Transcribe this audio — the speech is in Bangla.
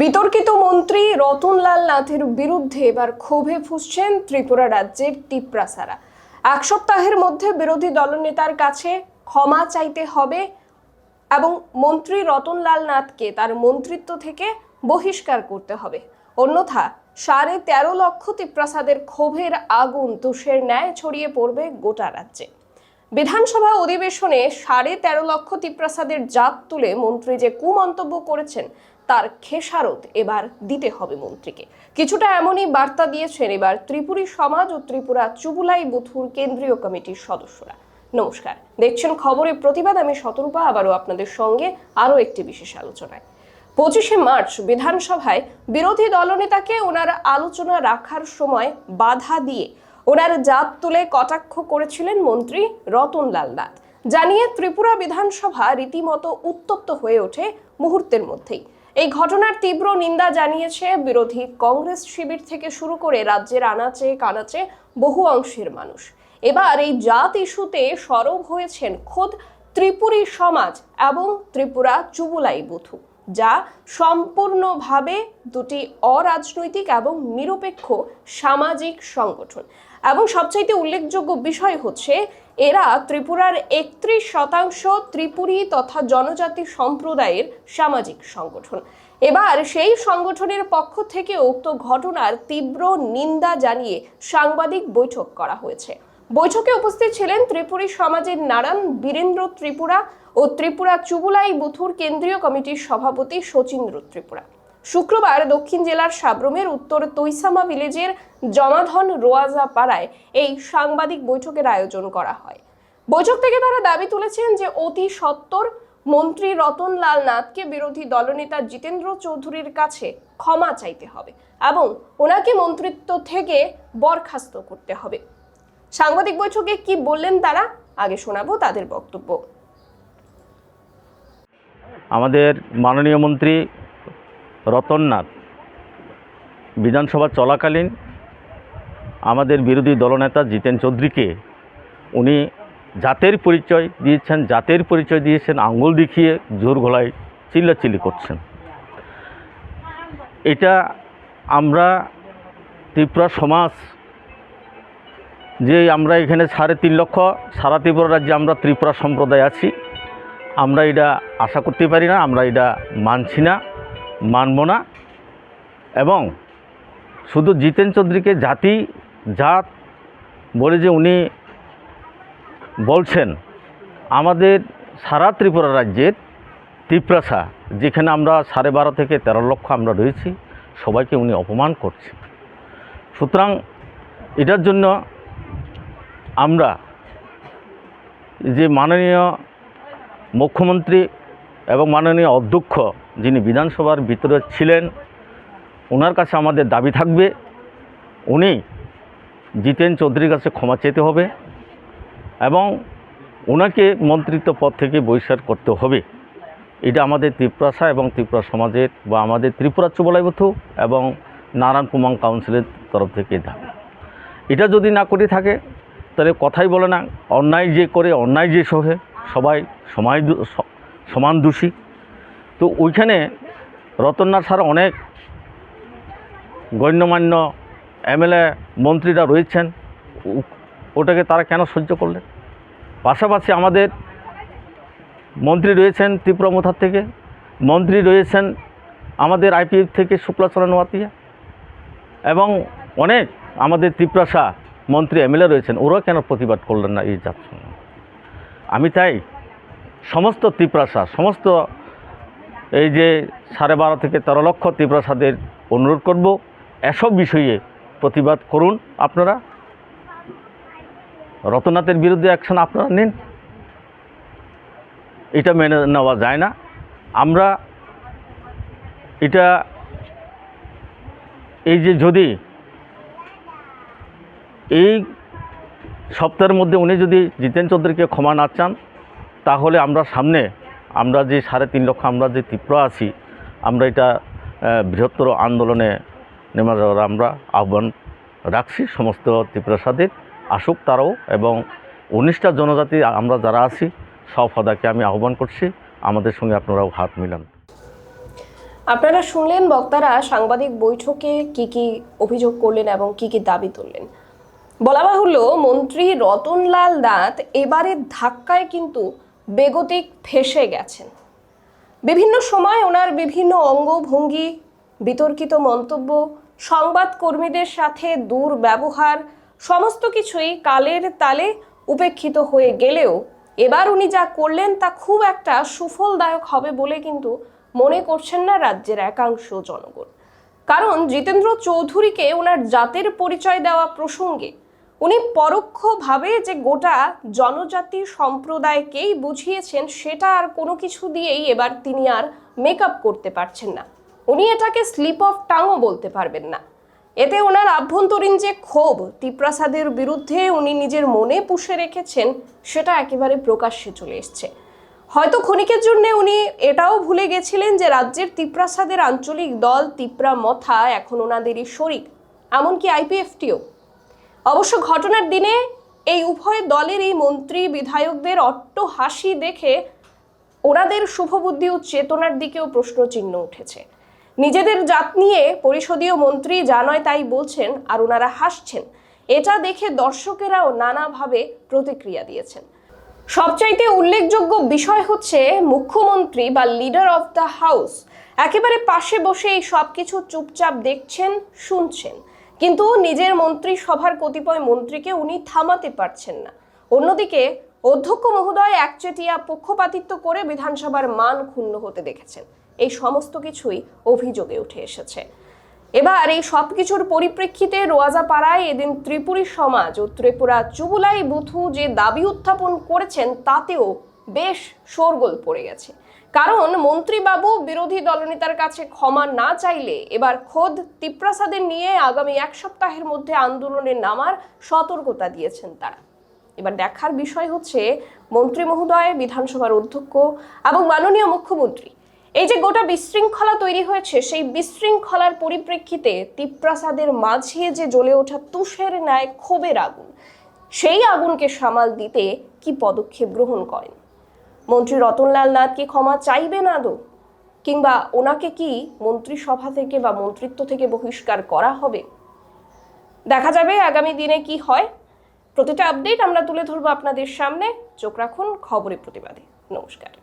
বিতর্কিত মন্ত্রী রতনলাল নাথের বিরুদ্ধে এবার ক্ষোভে ফুসছেন ত্রিপুরা রাজ্যের টিপ্রাসারা এক সপ্তাহের মধ্যে বিরোধী দলনেতার কাছে ক্ষমা চাইতে হবে এবং মন্ত্রী রতনলাল নাথকে তার মন্ত্রিত্ব থেকে বহিষ্কার করতে হবে। অন্যথা সাড়ে তেরো লক্ষ তিপ্রাসাদের ক্ষোভের আগুন তুষের ন্যায় ছড়িয়ে পড়বে গোটা রাজ্যে। বিধানসভা অধিবেশনে সাড়ে তেরো লক্ষ তিপ্রাসাদের জাত তুলে মন্ত্রী যে কুমন্তব্য করেছেন, তার খেসারত এবার দিতে হবে মন্ত্রীকে। কিছুটা এমনই বার্তা দিয়েছেন এবার ত্রিপুরী সমাজ ও ত্রিপুরা চুবুলাই বুথুর কেন্দ্রীয় কমিটির সদস্যরা। নমস্কার। দেখছেন খবরের প্রতিবাদ, আমি শতরূপা, আবারও আপনাদের সঙ্গে আরও একটি বিশেষ আলোচনায়। পঁচিশে মার্চ বিধানসভায় বিরোধী দলনেতাকে ওনার আলোচনা রাখার সময় বাধা দিয়ে ওনার জাত তুলে কটাক্ষ করেছিলেন মন্ত্রী রতনলাল নাথ। জানিয়ে ত্রিপুরা বিধানসভা রীতিমতো উত্তপ্ত হয়ে ওঠে মুহূর্তের মধ্যেই। এই ঘটনার তীব্র নিন্দা জানিয়েছে বিরোধী কংগ্রেস শিবির থেকে শুরু করে রাজ্যের আনাচে কানাচে বহু অংশের মানুষ। এবার এই জাত ইস্যুতে সরব হয়েছেন খোদ ত্রিপুরী সমাজ এবং ত্রিপুরা চুবুলাই বুথু, যা সম্পূর্ণভাবে দুটি অরাজনৈতিক এবং নিরপেক্ষ সামাজিক সংগঠন। এবং সবচাইতে উল্লেখযোগ্য বিষয় হচ্ছে, এরা ত্রিপুরার একত্রিশ শতাংশ ত্রিপুরী তথা জনজাতি সম্প্রদায়ের সামাজিক সংগঠন। এবার সেই সংগঠনের পক্ষ থেকে উক্ত ঘটনার তীব্র নিন্দা জানিয়ে সাংবাদিক বৈঠক করা হয়েছে। বৈঠকে উপস্থিত ছিলেন ত্রিপুরী সমাজের নারায়ণ বীরেন্দ্র ত্রিপুরা ও ত্রিপুরা চুবুলাই বুথুর কেন্দ্রীয় কমিটির সভাপতি শচীন্দ্র ত্রিপুরা। শুক্রবার দক্ষিণ জেলার সাব্রমের উত্তর তৈসামা ভিলেজের জমাধন রোয়াজা পাড়ায় এই সাংবাদিক বৈঠকের আয়োজন করা হয়। বৈঠক থেকে তারা দাবি তুলেছেন যে অতি সত্বর মন্ত্রী রতনলাল নাথকে বিরোধী দলনেতা জিতেন্দ্র চৌধুরীর কাছে ক্ষমা চাইতে হবে এবং ওনাকে মন্ত্রিত্ব থেকে বরখাস্ত করতে হবে। সাংবাদিক বৈঠকে কি বললেন তারা, আগে শোনাবো তাদের বক্তব্য। আমাদের মাননীয় মন্ত্রী রতননাথ। বিধানসভা চলাকালীন আমাদের বিরোধী দলনেতা জিতেন চৌধুরীকে উনি জাতের পরিচয় দিয়েছেন, জাতের পরিচয় দিয়েছেন আঙ্গুল দেখিয়ে জোর গলায় চিল্লাচিল্লি করছেন। এটা আমরা ত্রিপুরা সমাজ, যে আমরা এখানে সাড়ে তিন লক্ষ, সারা ত্রিপুরা রাজ্যে আমরা ত্রিপুরা সম্প্রদায় আছি। আমরা এটা আশা করতে পারি না, আমরা এটা মানছি না। মানব না। এবং শুধু জিতেন চৌধুরীকে জাতি, জাত বলে যে উনি বলছেন, আমাদের সারা ত্রিপুরা রাজ্যের ত্রিপ্রাসা যেখানে আমরা সাড়ে বারো থেকে তেরো লক্ষ আমরা রয়েছি, সবাইকে উনি অপমান করছেন। সুতরাং এটার জন্য আমরা যে মাননীয় মুখ্যমন্ত্রী এবং মাননীয় অধ্যক্ষ যিনি বিধানসভার ভিতরে ছিলেন ওনার কাছে আমাদের দাবি থাকবে, উনি জিতেন চৌধুরীর কাছে ক্ষমা চেতে হবে এবং ওনাকে মন্ত্রিত্ব পদ থেকে বহিষ্কার করতে হবে। এটা আমাদের ত্রিপুরাশা এবং ত্রিপুরা সমাজের বা আমাদের ত্রিপুরা চুবলাইবথু এবং নারায়ণ কুমাং কাউন্সিলের তরফ থেকে দাবি এটা যদি না করে থাকে, তাহলে কথাই বলে না, অন্যায় যে করে, অন্যায় যে সহে, সবাই সমাজ সমান দোষী। তো ওইখানে রতননাথ স্যার অনেক গণ্যমান্য এমএলএ মন্ত্রীরা রয়েছেন। ওটাকে তারা কেন সহ্য করলেন? পাশাপাশি আমাদের মন্ত্রী রয়েছেন ত্রিপুরা মোথার থেকে। মন্ত্রী রয়েছেন আমাদের আইপিএফ থেকে শুক্লাচরণ ওয়াতিয়া এবং অনেক আমাদের ত্রিপুরাশা মন্ত্রী এমএলএ রয়েছেন। ওরা কেন প্রতিবাদ করলেন না এই জাত আমি তাই সমস্ত ত্রিপ্রাসা সমস্ত এই যে সাড়ে বারো থেকে তেরো লক্ষ ত্রিপ্রাসাদের অনুরোধ করব। এসব বিষয়ে প্রতিবাদ করুন আপনারা। রতনাথের বিরুদ্ধে অ্যাকশন আপনারা নিন। এটা মেনে নেওয়া যায় না। আমরা এটা এই যে যদি এই সপ্তাহের মধ্যে উনি যদি জিতেন চৌধুরীকে ক্ষমা না চান, তাহলে আমরা সামনে আমরা যে সাড়ে তিন লক্ষ আমরা যে তীব্র আছি, আমরা এটা বৃহত্তর আন্দোলনে নেমে যাওয়ার আমরা আহ্বান রাখছি সমস্ত ত্রিপুরাসাদের আসুক তারাও এবং উনিশটা জনজাতি আমরা যারা আছি, সব হদাকে আমি আহ্বান করছি, আমাদের সঙ্গে আপনারাও হাত মিলান। আপনারা শুনলেন বক্তারা সাংবাদিক বৈঠকে কি কি অভিযোগ করলেন এবং কি কি দাবি তুললেন। বলা বাহুল্য মন্ত্রী রতনলাল দাঁত এবারের ধাক্কায় কিন্তু বেগতিক ফেসে গেছেন। বিভিন্ন সময় ওনার বিভিন্ন অঙ্গভঙ্গি, বিতর্কিত মন্তব্য সংবাদকর্মীদের সাথে দুর্ব্যবহার, সমস্ত কিছুই কালের তালে উপেক্ষিত হয়ে গেলেও এবার উনি যা করলেন তা খুব একটা সুফলদায়ক হবে বলে কিন্তু মনে করছেন না রাজ্যের একাংশ জনগণ। কারণ জিতেন্দ্র চৌধুরীকে ওনার জাতের পরিচয় দেওয়া প্রসঙ্গে উনি পরোক্ষভাবে যে গোটা জনজাতি সম্প্রদায়কেই বুঝিয়েছেন, সেটা আর কোনো কিছু দিয়েই এবার তিনি আর মেকআপ করতে পারছেন না। উনি এটাকে স্লিপ অফ টাংও বলতে পারবেন না। এতে ওনার আভ্যন্তরীণ যে ক্ষোভ, তিপ্রাসাদের বিরুদ্ধে উনি নিজের মনে পুষে রেখেছেন, সেটা একেবারে প্রকাশ্যে চলে এসছে। হয়তো ক্ষণিকের জন্য উনি এটাও ভুলে গেছিলেন যে রাজ্যের তিপ্রাসাদের আঞ্চলিক দল তিপ্রা মথা এখন ওনাদেরই শরিক, এমনকি আইপিএফটিও। অবশ্য ঘটনার দিনে এই উভয় দলের এই মন্ত্রী বিধায়কদের অট্ট হাসি দেখে ওনাদের শুভবুদ্ধি ও চেতনার দিকেও প্রশ্নচিহ্ন উঠেছে। নিজেদের জাত নিয়ে পরিষদীয় মন্ত্রী যা নয় তাই বলছেন আর ওনারা হাসছেন। এটা দেখে দর্শকেরাও নানাভাবে প্রতিক্রিয়া দিয়েছেন। সবচাইতে উল্লেখযোগ্য বিষয় হচ্ছে মুখ্যমন্ত্রী বা লিডার অফ দ্য হাউস। একেবারে পাশে বসে এই সব কিছু চুপচাপ দেখছেন, শুনছেন। কিন্তু নিজের মন্ত্রী সভার কতিপয় মন্ত্রীকে উনি থামাতে পারছেন না। অন্যদিকে অধ্যক্ষ মহোদয় একচেটিয়া পক্ষপাতিত্ব করে বিধানসভার মান ক্ষুণ্ণ হতে দেখেছেন। এই সমস্ত কিছুই অভিযোগে উঠে এসেছে। এবার এই সব কিছুর পরিপ্রেক্ষিতে রোয়াজাপাড়ায় এদিন ত্রিপুরী সমাজ ও ত্রিপুরা চুবুলাই বুথু যে দাবি উত্থাপন করেছেন, তাতেও বেশ শোরগোল পড়ে গেছে। কারণ মন্ত্রীবাবু বিরোধী দলনেতার কাছে ক্ষমা না চাইলে এবার খোদ তিপ্রাসাদের নিয়ে আগামী এক সপ্তাহের মধ্যে আন্দোলনে নামার সতর্কতা দিয়েছেন তারা। এবার দেখার বিষয় হচ্ছে, মন্ত্রী মহোদয়, বিধানসভার অধ্যক্ষ এবং মাননীয় মুখ্যমন্ত্রী, এই যে গোটা বিশৃঙ্খলা তৈরি হয়েছে, সেই বিশৃঙ্খলার পরিপ্রেক্ষিতে তিপ্রাসাদের মাঝে যে জ্বলে ওঠা তুষের ন্যায় ক্ষোভের আগুন, সেই আগুনকে সামাল দিতে কি পদক্ষেপ গ্রহণ করেন? মন্ত্রী রতনলাল নাথ কি ক্ষমা না দো কিংবা ওনাকে কি মন্ত্রিসভা থেকে বা মন্ত্রিত্ব থেকে বহিষ্কার করা হবে? দেখা যাবে আগামী দিনে কি হয়। প্রতিটা আপডেট আমরা তুলে ধরবো আপনাদের সামনে। চোখ রাখুন খবরের প্রতিবাদে। নমস্কার।